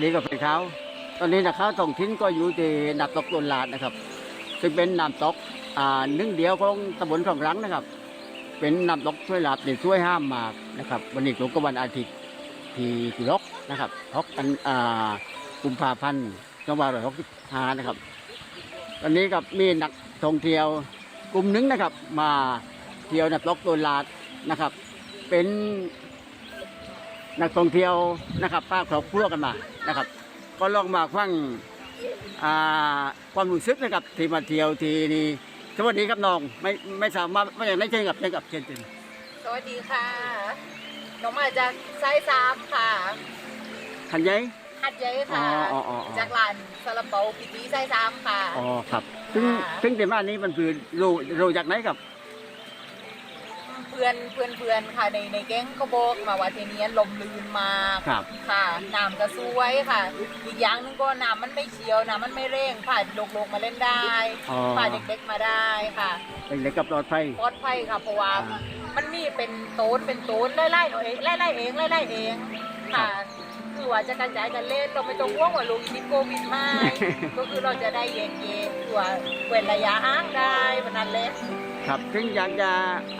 วัสดีกับพี่เขาตอนนี้นะครับส่งทิ้นก็อยู่ที่น้ำตกตุนลาดนะครับ ซึ่งเป็นน้ำตกอ่าหนึ่งเดียวของตำบลสองรังนะครับ เป็นน้ำตกช่วยหลับในช่วยห้ามมากนะครับ วันนี้ตรงกับวันอาทิตย์ที่ที่ลกนะครับฮกกันอ่ากุมภาพันธ์สองพันห้าร้อยหกสิบห้านะครับ ตอนนี้กับมีนักท่องเที่ยวกลุ่มหนึงนะครับ มาเที่ยวน้ำตกตุนลาดนะครับ เป็น นักท่องเที่ยวนะครับป้าครอบครัวกันมานะครับ ก็ลองมาฟังอ่าความรู้สึกนะครับที่มาเที่ยวที่นี่สวัสดีครับน้องไม่ไม่สามารถไม่อย่างไรเช่นกับเช่นกับเช่นเช่นสวัสดีค่ะน้องมาจากไซสามค่ะทันยัยหัดใหญ่อ๋อค่ะอ๋ออ๋ออ๋อจากร้านซาลาเปาปิตีไซสามค่ะ อ๋อ ครับ ซึ่งค่ะซึ่งเต็มานนี้มันคือรู้รู้จากไหนครับเพื่อนเพื่อนเพื่อนค่ะในในแก๊งก็บอกมาว่าทีนี้ลมลื่นมากครับค่ะน้ำก็สวยค่ะ อีกอย่างหนึงก็น้ำมันไม่เขียวน้ำมันไม่เร่งผ่านลงๆมาเล่นได้อ๋อ ผ่านเด็กๆมาได้ค่ะเป็นเล็กกับปลอดภัย ปลอดภัยค่ะเพราะว่าอ่ามันมีเป็นโตนเป็นโตนไล่ไล่เองไล่ไล่เองไล่ไล่เองค่ะ คือว่าจะกระจายกันเล่นเราไม่ต้องห่วงว่าลูกติดโควิดไหม ก็คือเราจะได้เย็นเย็นๆตัวเว้นระยะห่างได้วันนั้นเลย ครับซึ่งอยากจะ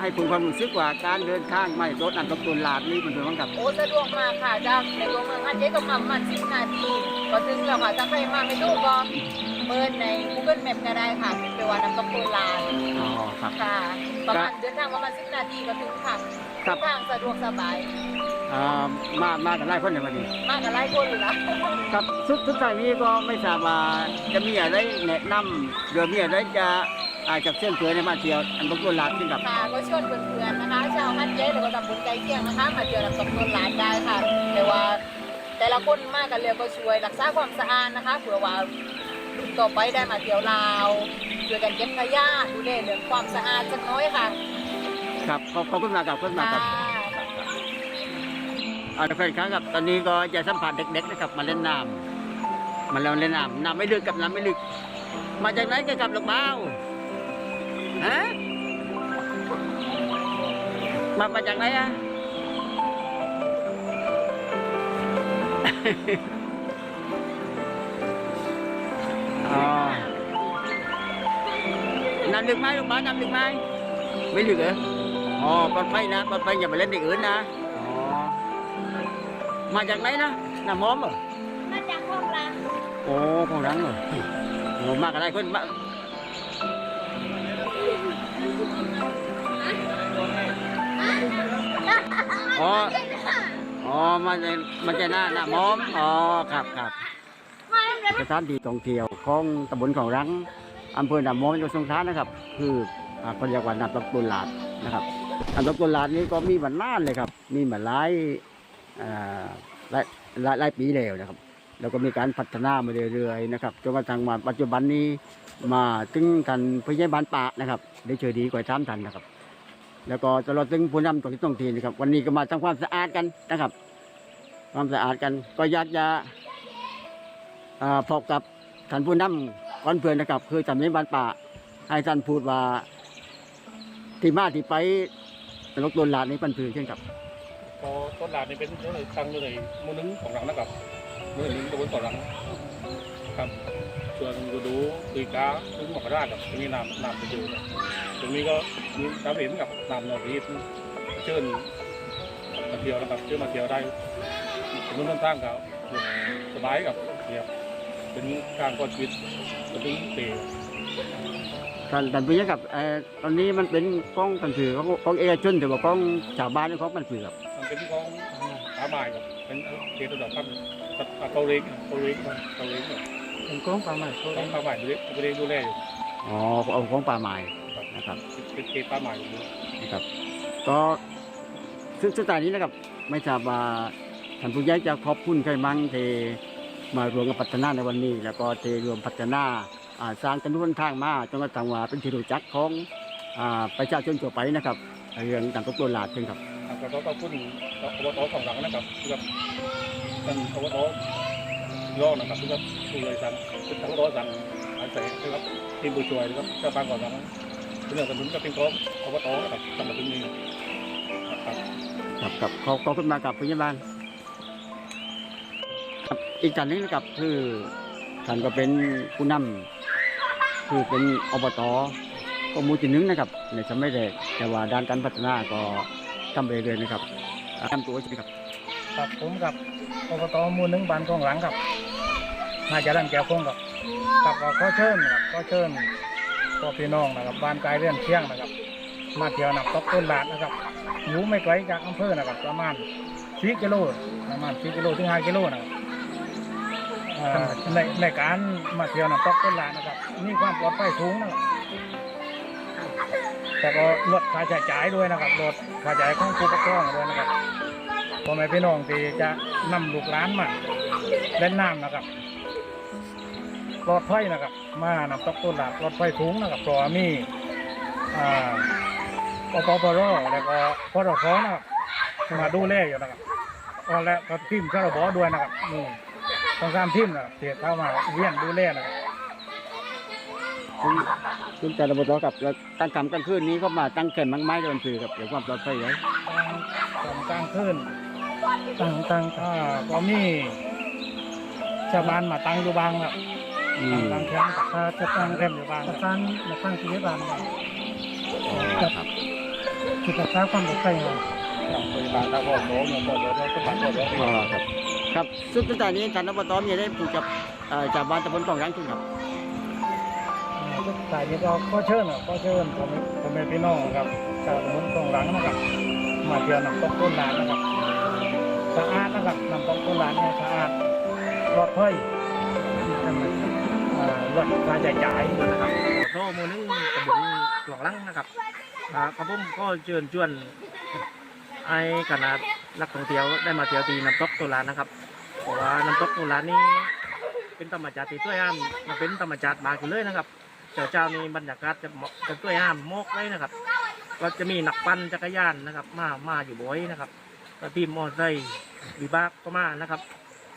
ให้คุณความรู้สึกว่าการเดินทางไม่รถอันตกตุนลาดนี่เป็นยังไงบ้างครับ โอ้สะดวกมากค่ะจากในตัวเมืองฮันเจ๊ก็มาประมาณสิบนาทีก็ถึงแล้วค่ะถ้าใครมาไม่ถูกก็เปิดใน Google Map ก็ได้ค่ะขึ้นไปว่าน้ำตกโตลานอ๋อครับค่ะประมาณเดินทางประมาณสิบนาทีก็ถึงค่ะครับ ทางสะดวกสบาย อ่ามามากันหลายคนในวันนี้ มากกับไล่คนอยู่ละครับสุดสุดท้ายนี้ก็ไม่ทราบว่าจะมีอะไรแนะนำหรือมีอะไรจะ อาจจะเชื่อมเตือนในมาเที่ยวอันตกตุนลาดที่กับค่ะก็ชวนเพื่อนๆนะคะชาวฮันเจ๊หรือว่าตำบลใกล้เคียงนะคะ มาเที่ยวน้ำตกโตลานได้ค่ะแต่ว่าแต่ละคนมากันเร็วก็ช่วยรักษาความสะอาดนะคะเผื่อว่ารุ่นต่อไปได้มาเที่ยวลาวช่วยกันเก็บขยะดูแลเรื่องความสะอาดสักน้อยค่ะ ครับขอบขอบคุณมากครับขอบคุณมากครับค่ะเอาละครับครับตอนนี้ก็จะสัมผัสเด็กๆนะครับมาเล่นน้ำมาเล่นเล่นน้ำน้ำไม่ลึกกับน้ำไม่ลึก มาจากไหนกันครับลูกเบ้าฮะมามาจากไหนอะอ๋อน้ำลึกไหมลูกบ้าน้ำลึกไหมไม่ลึกเหรออ๋อปลอดภัย งเหราะอ๋อ อ๋อมาจากมาจากหน้าหน้ามอม อ๋อ ครับครับสถานที่ท่องเที่ยวของตำบลของรังอำเภอหนามอมจังหวัดสงขลานะครับ คืออ่าเขาเรียกว่าน้ำตกตุลาดนะครับน้ำตกตุลาดนี้ก็มีมานานเลยครับ มีมาหลายหลายหลายหลายปีแล้วนะครับ แล้วก็มีการพัฒนามาเรื่อยๆนะครับจนกระทั่งมาปัจจุบันนี้มาถึงท่านผู้ใหญ่บ้านป่านะครับ ได้เจอดีกว่าสามท่านนะครับ แล้วก็ตลอดถึงผู้นำตัวที่ต้องทีนะครับ วันนี้ก็มาทำความสะอาดกันนะครับ ความสะอาดกันก็อยากจะอ่าพบกับท่านผู้นำก่อนเพื่อนนะครับ คือท่านผู้ใหญ่บ้านป่า ให้ท่านพูดว่าที่มาที่ไปตลกโดนลาดนี้ปันพือเช่นครับก็ต้นลาดนี่เป็นตั้งอยู่ในมู่หนึงของหลังนะครับมู่หนึงตะบนต่อหลังครับส่วนดูดูตีกาซึ่งหมอกระดาษกับมีน้ำน้ำไปอยู่ ตรงนี้ก็มีน้ำเห็นกับน้ำนองรีดเชิญมาเที่ยวนะครับเชิญมาเที่ยวได้ถนนต้นทางกับสบายกับเที่ยวเป็นการก่อชีวิตกระตุ้งเตะท่านท่านผู้ใหญ่ครับเอ่อตอนนี้มันเป็นกล้องปันผือของของเอกชนหรือว่ากล้องชาวบ้านหรือของปันผือครับมันเป็นของป่าไม้ครับเป็นเขตระดับครับเกาหลีเกาหลีเกาหลีเป็นกล้องป่าไม้ต้องป่าไม้ดูแลดูแลดูแลอยู่อ๋อเอาของป่าไม้ครับ นะครับเป็นเขตป่าไม้อยู่นะครับก็ซึ่งสุดท้ายนี้นะครับไม่ทราบว่าท่านผู้ใหญ่จะขอบคุณใครมั่งที่มารวมกับพัฒนาในวันนี้ แล้วก็ที่รวมพัฒนาอ่าสร้างกันทุนทางมาจนกระทั่งว่าเป็นที่รู้จักของอ่าประชาชนทั่วไปนะครับเรื่องต่างตกตัวลาดเช่นครับ ครับก็ต้องขอบคุณอบตของหลังนะครับที่กับท่านอบตย่อนะครับที่กับผู้เลยสั่งเป็นทั้งอบตสั่งอาศัยนะครับทีมผู้ช่วยนะครับเจ้าบ้านก่อนนะครับ เรื่องสนุนกับเป็นกองอบตนะครับสำหรับที่นี่ครับครับครับขอบขอบคุณมากครับผู้ใหญ่บ้านครับอีกท่านหนึงนะครับคือท่านก็เป็นผู้นำคือเป็นอบตก็หมูจีหนึงนะครับในสมัยแรกแต่ว่าด้านการพัฒนาก็ทำไปเรื่อยๆนะครับอ่าทำตัวใช่ไหมครับ ครับผมกับอบตหมูลหนึ่งบานกองหลังครับมาจากด้านแก้วคงครับครับก็ขอเชิญครับขอเชิญ พ่อพี่น้องนะครับบ้านไกลเรื่อนเชียงนะครับ มาเที่ยวนับตกต้นลาดนะครับอยู่ไม่ไกลจากอำเภอนะครับ ประมาณสี่กิโลประมาณสี่กิโลถึงห้ากิโลนะครับในในการมาเที่ยวนับตกต้นลาดนะครับมีความปลอดภัยสูงนะครับแต่ก็ลดค่าใช้จ่ายด้วยนะครับลดค่าใช้จ่ายของผู้ปกครองด้วยนะครับพ่อแม่พี่น้องที่จะนำลูกหลานมาเล่นน้ำนะครับ ปลอดภัยนะครับ มานำตกต้นหลากปลอดภัยสูงนะครับเพราะว่ามีอ่าปปปรแล้วก็พรฟนะครับมาดูแลอยู่นะครับก็และก็ทีมชรบด้วยนะครับนี่ต้องการทีมนะครับที่เข้ามาเวียนดูแลนะครับคุณคุณแต่ละบทกับแล้วตั้งคำกลางคืนนี้ก็มาตั้งเกินมังไม้เดินถือกับเดี๋ยวความปลอดภัยไว้กลางกลางคืนตั้งตั้งอ่าก็มีชาวบ้านมาตั้งอยู่บางครับ อืมตั้งแคมป์ถ้าจะตั้งแคมป์อยู่บ้านจะตั้งมาตั้งที่บานครับครับจุดรักษาความปลอดภัยครับพยาบาลทางพ่อโสมเนี่ยพ่อโสมต้องผ่านพ่อโสมอ๋อครับครับสุดท้ายนี้ท่านอบตมีได้ผูกกับเอ่อจากบ้านตำบลกองรังคุณครับสายนี้ก็ก็เชิญครับก็เชิญผมผมเป็นพี่น้องครับจากตำบลกองหลังนะครับ มาเที่ยวน้ำตกต้นลานนะครับสะอาดนะครับน้ำตกต้นลานเนี่ยสะอาดปลอดภัยอ่ ลดค่าใช้จ่ายนะครับโทรมือนึงตำบลหลวงลังนะครับครับผมก็เชิญชวนไอ้ขนาดนักท่องเที่ยวได้มาเที่ยวตีน้ำตกตัวลานนะครับเพราะว่าน้ำตกตัวลานนี้เป็นธรรมชาติที่สวยงามมันเป็นธรรมชาติมากเลยนะครับเจ้าเจ้านี่บรรยากาศจะเหมาะจะสวยงามโมกเลยนะครับก็จะมีนักปั่นจักรยานนะครับ มามาอยู่บ่อยนะครับก็ทีมมอไซค์วิบากก็มานะครับ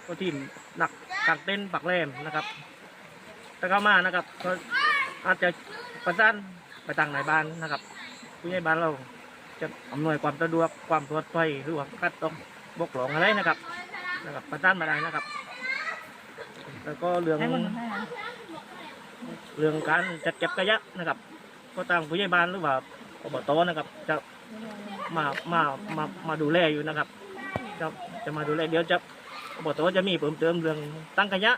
ก็ทีมหนักกางเต้นปักแรมนะครับ แต่ก็มานะครับก็อาจจะประสานไปทางไหนบ้านนะครับผู้ใหญ่บ้านเราจะอำนวยความสะดวกความปลอดภัยหรือว่าคัดตกบกหลงอะไรนะครับนะครับประสานมาได้นะครับ แล้วก็เรื่องเรื่องการจัดเก็บขยะนะครับ ก็ทางผู้ใหญ่บ้านหรือว่าอบตนะครับ จะมามามามาดูแลอยู่นะครับ จะจะมาดูแลเดี๋ยวจะอบตจะมีเพิ่มเติมเรื่องตั้งขยะ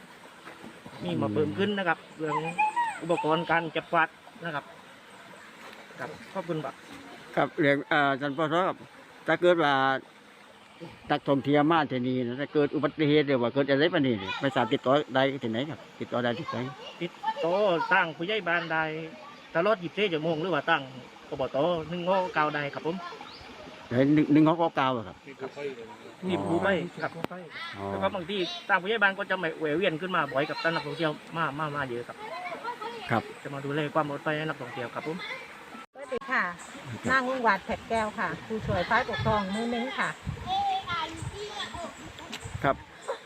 มีมาเพิ่มขึ้นนะครับ เรื่องอุปกรณ์การเก็บกวาดนะครับครับขอบคุณครับครับเรื่องเอ่อท่านปตครับถ้าเกิดว่านักท่องเที่ยวมาที่นี่นะถ้าเกิดอุบัติเหตุหรือว่าเกิดอะไรปะนี่นี่ไม่ทราบติดต่อได้ที่ไหนครับ ติดต่อได้ที่ไหนติดต่อตั้งผู้ใหญ่บ้านได้ตลอด24ชั่วโมงหรือว่าตั้งอบตหนึ่งโง่เก้าได้ครับผม เดี๋ยวหนึ่งหนึ่งเขาก็กล่าวอะครับมีผู้ค่อยนี่ผู้ไปครับอ๋อแล้วก็บางทีตั้งผู้ใหญ่บ้านก็จะไม่แหวะเวียนขึ้นมาบ่อยกับนักท่องเที่ยวมามามาเยอะครับ ครับ จะมาดูแลความปลอดภัยให้นักท่องเที่ยวครับผมสวัสดีค่ะนางวงหวัดแผดแก้วค่ะผู้ช่วยฝ่ายปกครองมือหนึงค่ะ ครับ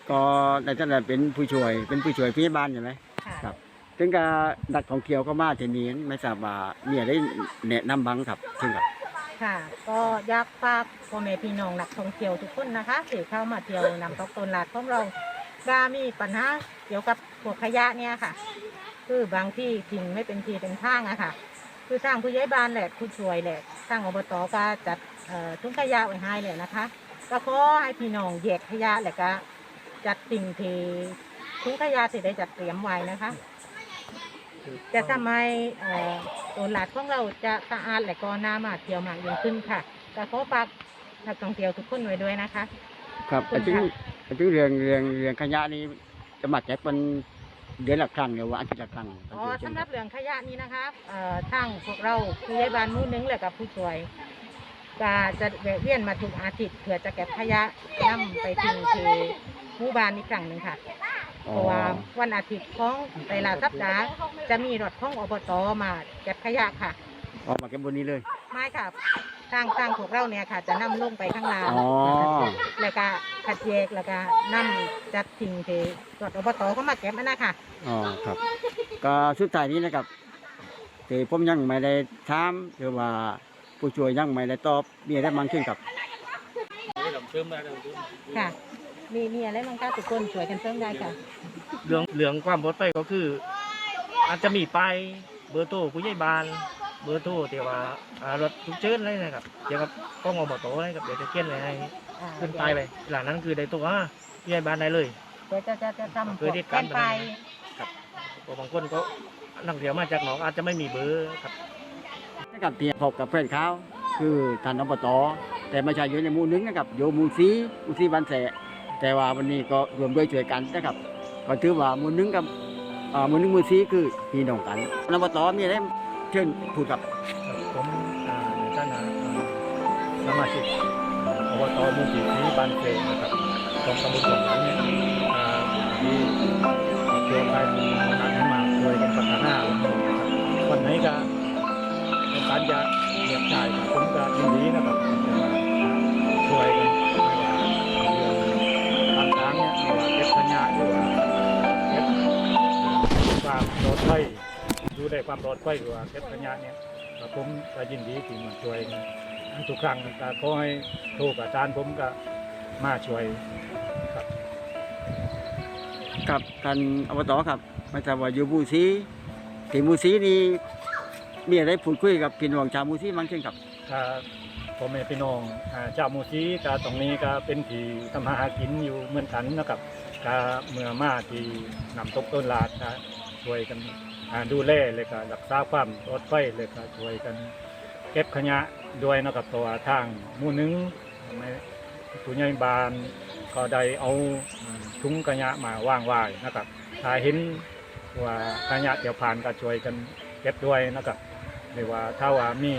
ก็ในฐานะเป็นผู้ช่วย เป็นผู้ช่วยพี่บ้านใช่ไหมค่ะครับถึงกับนักท่องเที่ยวก็มาที่นี่ไม่ทราบว่ามีอะไรแนะนำบ้างครับถึงกับ ค่ะ ก็อยากฝากพ่อแม่พี่น้องนักท่องเที่ยวทุกคนนะคะที่เข้ามาเที่ยวนำตกตนลาดของเราก็มีปัญหาเกี่ยวกับพวกขยะเนี่ยค่ะ คือบางที่ทิ้งไม่เป็นทีเป็นทางอะค่ะ คือสร้างผู้ใหญ่บ้านแหละผู้ช่วยแหละสร้างอบตก็จัดทุ่งขยะไว้ให้เลยนะคะ ก็ขอให้พี่น้องแยกขยะแหละก็จัดสิ่งที่ทุ่งขยะที่ได้จัดเตรียมไว้นะคะ จะทำให้เอ่อตัวหลาดของเราจะสะอาดและก็น่ามาเที่ยวมากยิ่งขึ้นค่ะก็ขอฝากนักท่องเที่ยวทุกคนไว้ด้วยนะคะ ครับขอบคุณถึงค่ะถึงเรื่องเรื่องเรื่องขยะนี้จะมาแจกเป็นเดือนละครั้งหรือว่าอาทิตย์ละครั้งอ๋อสำหรับเรื่องขยะนี้นะคะเอ่อทางพวกเราผู้ใหญ่บ้านหมู่หนึงและกับผู้ช่วยก็จะแวะเวียนมาทุกอาทิตย์เพื่อจะเก็บขยะนำไปทิ้งที่หมู่บ้านอีกครั้งหนึ่งค่ะอ๋อ เพราะว่าวันอาทิตย์ของแต่ละสัปดาห์จะมีรถของอบตมาเก็บขยะค่ะ ออกมาเก็บบนนี้เลย ไม่ค่ะทางทางพวกเราเนี่ยค่ะ จะนำลงไปข้างล่างอ๋อ แล้วก็คัดแยกแล้วก็นำจัดทิ้งที่รถอบตเขามาเก็บอันนะค่ะ อ๋อครับ ก็สุดท้ายนี้นะครับที่ผมยังไม่ได้ถามหรือว่าผู้ช่วยยังไม่ได้ตอบมีอะไรบ้างขึ้นกับไม่ลำเชื่อมได้เลยค่ะ มีมีอะไรบ้างคะทุกคนช่วยกันเสริมได้ค่ะเรื่องเรื่องความปลอดภัยก็คือ อาจจะมีป้ายเบอร์โทรผู้ใหญ่บ้าน เบอร์โทรที่ว่าอ่ารถทุกเชิญอะไรนะครับเกี่ยวกับกล้องอบตอะไรครับเดี๋ยวจะเขียนไว้ให้ขึ้นป้ายเลยหลังนั้นคือได้ตัวอ่าผู้ใหญ่บ้านได้เลย เดี๋ยวจะจะจะทำเพื่อที่การแป้นไปเพราะบางคนก็นักเรียนมาจากหนองอาจจะไม่มีเบอร์ครับนะครับเตียพบกับเพื่อนเขาคือท่านอบตแต่ไม่ใช่อยู่ในหมู่หนึงนะครับอยู่หมู่สีหมู่สีบ้านแส แต่ว่าวันนี้ก็รวมด้วยช่วยกันนะครับก็ถือว่ามู่หนึงกับมู่หนึงมู่สีคือพี่น้องกันอบตอมีอะไรเชิญพูดครับผมในฐานะสมาชิกอบตมู่ที่สีบานเกนะครับของตำบลหนองหลังเนี่ยอ่ามีโครงการงานให้มาช่วยกันพัฒนานะครับวันไหนก็ต้องการจะเรียกชายผมก็ยินดีนะครับจะมาช่วยกัน ได้ความปลอดภัยหรือว่าเก็บขยะเนี่ยครับผมก็ยินดีที่มาช่วยกันทุกครั้งก็ขอให้ทูกอาจารย์ผมก็มาช่วยครับกับท่านอบตครับไม่ทราบว่าอยู่หมู่สีที่หมู่สีนี่มีอะไรพูดคุยกับพี่น้องชาวหมู่สีบ้างเช่นครับถ้าพ่อแม่พี่น้องอ่าเจ้าหมูซีก็ตรงนี้ก็เป็นที่ทำมาหากินอยู่เหมือนกันนะครับก็เมื่อมาที่นำตกต้นลาดก็ช่วยกันอ่า ดูแลเลยก็รักษาความปลอดภัยเลยก็ช่วยกัน เก็บขยะด้วยนะครับเพราะว่าทางมู่นึงผู้ใหญ่บ้านก็ได้เอาถุงขยะมาวางไว้นะครับถ้าเห็นว่าขยะเดี๋ยวผ่านก็ช่วยกันเก็บด้วยนะครับหรือว่าถ้าว่ามี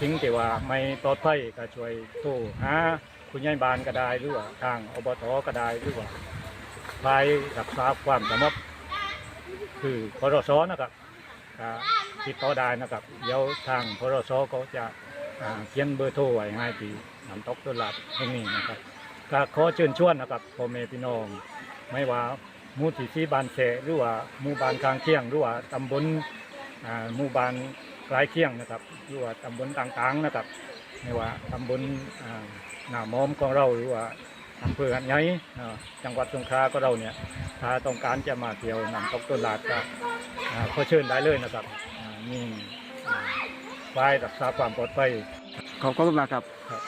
ทิ้งที่ว่าไม่ปลอดภัยก็ช่วยโทรหาผู้ใหญ่บ้านก็ได้หรือว่าทางอบตก็ได้หรือว่าฝ่ายรักษาความสงบ คือพรสนะครับติดต่อได้นะครับ เดี๋ยวทางพรสก็จะเขียนเบอร์โทรไว้ให้ที่น้ำตกตลาดแห่งนี้นะครับก็ขอเชิญชวนนะครับพ่อแม่พี่น้อง ไม่ว่าหมู่ที่สีบานเสหรือว่าหมู่บ้านกลางเคียงหรือว่าตำบลหมู่บ้านกลายเคียงนะครับหรือว่าตำบลต่างๆนะครับไม่ว่าตำบลอ่าหน้ามอมของเราหรือว่า อำเภอหัดใหญ่อ่าจังหวัดสงขลาก็เราเนี่ย ถ้าต้องการจะมาเที่ยวน้ำตกตลาดก็อ่าขอเชิญได้เลยนะครับอ่ามีอ่าฝ่ายรักษาความปลอดภัยขอบคุณมากครับครับ